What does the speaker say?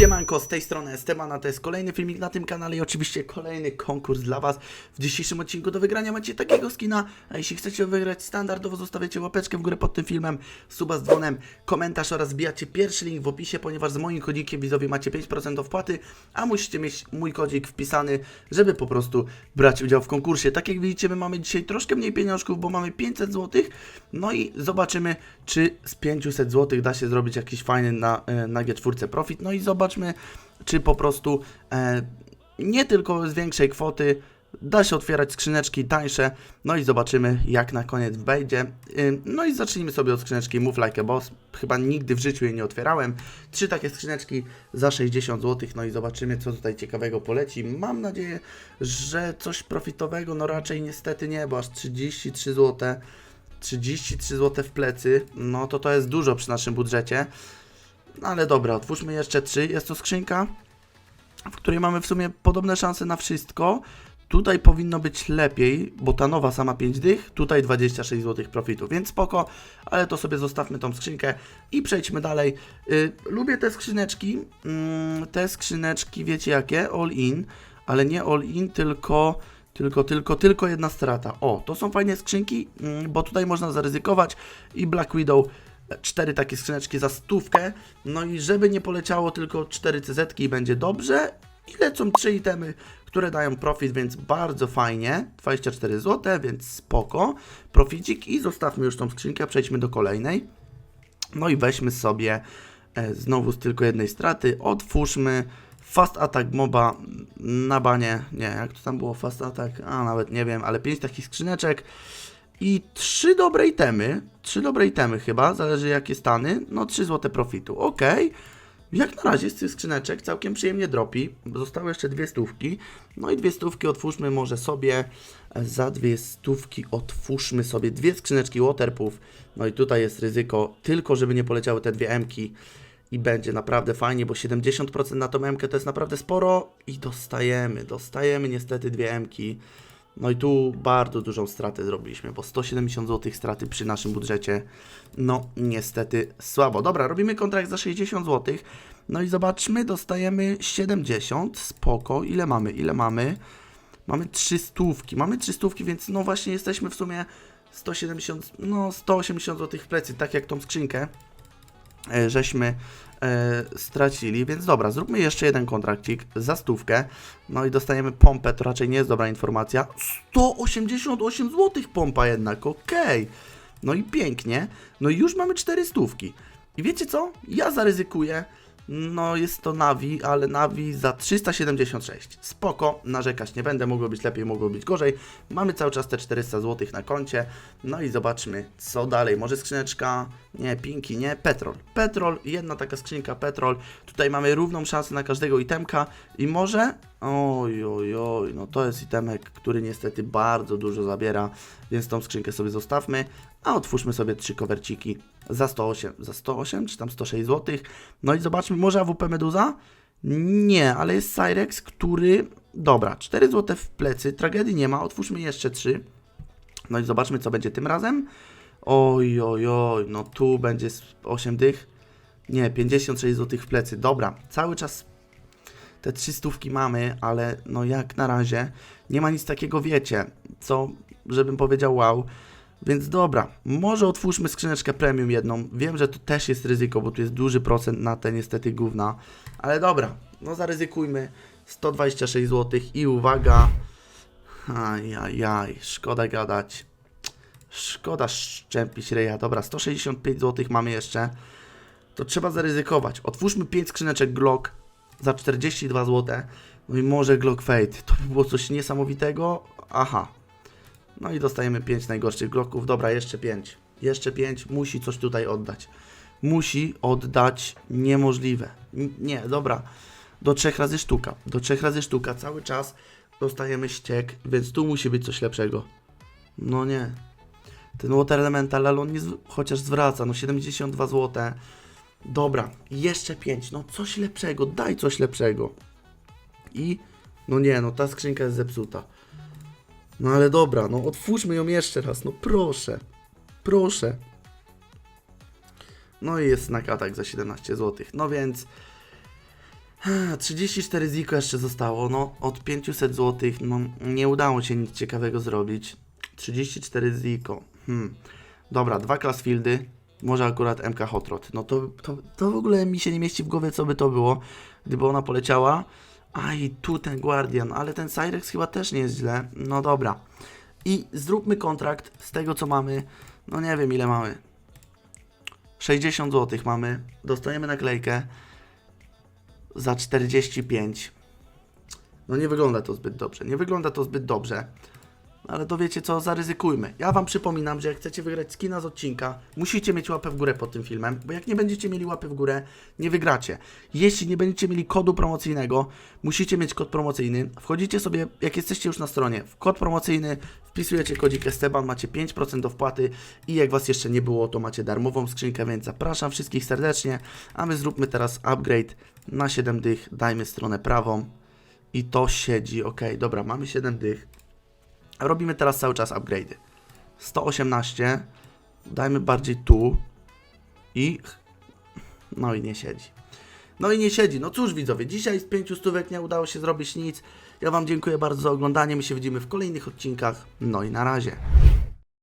Siemanko, z tej strony Estebana, to jest kolejny filmik na tym kanale i oczywiście kolejny konkurs dla Was. W dzisiejszym odcinku do wygrania macie takiego skina, a jeśli chcecie wygrać standardowo zostawiacie łapeczkę w górę pod tym filmem, suba z dzwonem, komentarz oraz wbijacie pierwszy link w opisie, ponieważ z moim kodzikiem widzowie macie 5% wpłaty, a musicie mieć mój kodzik wpisany, żeby po prostu brać udział w konkursie. Tak jak widzicie, my mamy dzisiaj troszkę mniej pieniążków, bo mamy 500 zł, no i zobaczymy, czy z 500 zł da się zrobić jakiś fajny na, e, na G4 profit, no i zobaczmy, czy po prostu e, nie tylko z większej kwoty da się otwierać skrzyneczki tańsze, no i zobaczymy jak na koniec wejdzie. Ym, No i zacznijmy sobie od skrzyneczki Move Like a Boss, chyba nigdy w życiu jej nie otwierałem. Trzy takie skrzyneczki za 60 zł, no i zobaczymy co tutaj ciekawego poleci. Mam nadzieję, że coś profitowego, no raczej niestety nie, bo aż 33 zł. 33 zł w plecy, no to to jest dużo przy naszym budżecie. No ale dobra, otwórzmy jeszcze trzy. Jest to skrzynka, w której mamy w sumie podobne szanse na wszystko. Tutaj powinno być lepiej, bo ta nowa sama 5 dych, tutaj 26 zł profitu, więc spoko, ale to sobie zostawmy tą skrzynkę i przejdźmy dalej. Y, lubię te skrzyneczki, mm, te skrzyneczki wiecie jakie? All in, ale nie all in, tylko, tylko, tylko, tylko jedna strata. O, to są fajne skrzynki, mm, bo tutaj można zaryzykować i Black Widow cztery takie skrzyneczki za stówkę. No i żeby nie poleciało tylko 4 CZ i będzie dobrze. I lecą 3 itemy, które dają profit, więc bardzo fajnie. 24 zł, więc spoko. Proficik i zostawmy już tą skrzynkę, przejdźmy do kolejnej. No i weźmy sobie e, znowu z tylko jednej straty. Otwórzmy Fast Attack Moba na banie. Nie, jak to tam było Fast Attack? A nawet nie wiem, ale 5 takich skrzyneczek. I trzy dobre itemy, trzy dobre itemy chyba, zależy jakie stany, no 3 złote profitu, ok. Jak na razie z tych skrzyneczek całkiem przyjemnie dropi, zostały jeszcze dwie stówki, no i dwie stówki otwórzmy może sobie, za dwie stówki otwórzmy sobie dwie skrzyneczki waterproof, no i tutaj jest ryzyko, tylko żeby nie poleciały te dwie emki i będzie naprawdę fajnie, bo 70% na tą emkę to jest naprawdę sporo. I dostajemy, dostajemy niestety dwie emki. No i tu bardzo dużą stratę zrobiliśmy, bo 170 zł straty przy naszym budżecie, no niestety słabo. Dobra, robimy kontrakt za 60 zł, no i zobaczmy, dostajemy 70, spoko, ile mamy, ile mamy? Mamy 300, mamy 300, więc no właśnie jesteśmy w sumie 170, no 180 zł w plecy, tak jak tą skrzynkę żeśmy e, stracili, więc dobra, zróbmy jeszcze jeden kontrakcik za stówkę, no i dostajemy pompę, to raczej nie jest dobra informacja, 188 zł pompa jednak, okej, no i pięknie, no i już mamy 4 stówki. I wiecie co, ja zaryzykuję, no jest to Navi, ale Navi za 376. Spoko, narzekać nie będę, mogło być lepiej, mogło być gorzej. Mamy cały czas te 400 zł na koncie. No i zobaczmy, co dalej. Może skrzyneczka, nie, pinki, nie, petrol. Petrol, jedna taka skrzynka petrol. Tutaj mamy równą szansę na każdego itemka i może... Oj, oj, oj, no to jest itemek, który niestety bardzo dużo zabiera, więc tą skrzynkę sobie zostawmy, a otwórzmy sobie trzy kowerciki za 108, za 108 czy tam 106 zł. No i zobaczmy, może AWP Meduza? Nie, ale jest Cyrex, który... Dobra, 4 zł w plecy, tragedii nie ma, otwórzmy jeszcze 3. No i zobaczmy, co będzie tym razem. Oj, oj, oj, no tu będzie z 8 dych. Nie, 56 zł w plecy. Dobra, cały czas te 300 mamy, ale no jak na razie nie ma nic takiego, wiecie, co, żebym powiedział wow. Więc dobra, może otwórzmy skrzyneczkę premium jedną. Wiem, że to też jest ryzyko, bo tu jest duży procent na te niestety gówna. Ale dobra, no zaryzykujmy. 126 zł i uwaga. Ajajaj, szkoda gadać. Szkoda szczępić reja. Dobra, 165 zł mamy jeszcze. To trzeba zaryzykować. Otwórzmy 5 skrzyneczek Glock za 42 zł. No i może Glock Fate. To by było coś niesamowitego. Aha, no i dostajemy 5 najgorszych Glocków. Dobra, jeszcze 5. Jeszcze 5. Musi coś tutaj oddać. Musi oddać niemożliwe. Nie, dobra. Do trzech razy sztuka. Do trzech razy sztuka. Cały czas dostajemy ściek, więc tu musi być coś lepszego. No nie. Ten Water Elemental, ale on nie chociaż zwraca. No 72 zł. Dobra, jeszcze 5. No coś lepszego. Daj coś lepszego. I... No nie, no ta skrzynka jest zepsuta. No ale dobra, no otwórzmy ją jeszcze raz, no proszę. Proszę. No i jest na katak za 17 zł. No więc Ech, 34 ziko jeszcze zostało, no od 500 zł, no nie udało się nic ciekawego zrobić. 34 ziko, hmm. Dobra, dwa Classfieldy, może akurat MK Hot Rod. No to, to, to w ogóle mi się nie mieści w głowie, co by to było, gdyby ona poleciała. A i tu ten Guardian, ale ten Cyrex chyba też nie jest źle. No dobra. I zróbmy kontrakt z tego, co mamy. No nie wiem, ile mamy. 60 zł mamy. Dostajemy naklejkę za 45. No nie wygląda to zbyt dobrze. Nie wygląda to zbyt dobrze. Ale to wiecie co, zaryzykujmy. Ja Wam przypominam, że jak chcecie wygrać skina z odcinka, musicie mieć łapę w górę pod tym filmem, bo jak nie będziecie mieli łapy w górę, nie wygracie. Jeśli nie będziecie mieli kodu promocyjnego, musicie mieć kod promocyjny. Wchodzicie sobie, jak jesteście już na stronie, w kod promocyjny, wpisujecie kodzik Esteban, macie 5% do wpłaty i jak Was jeszcze nie było, to macie darmową skrzynkę, więc zapraszam wszystkich serdecznie, a my zróbmy teraz upgrade na 7 dych, dajmy stronę prawą i to siedzi, ok, dobra, mamy 7 dych. Robimy teraz cały czas upgrade'y. 118. Dajmy bardziej tu. I... No i nie siedzi. No i nie siedzi. No cóż widzowie, dzisiaj z pięciu stówek nie udało się zrobić nic. Ja Wam dziękuję bardzo za oglądanie. My się widzimy w kolejnych odcinkach. No i na razie.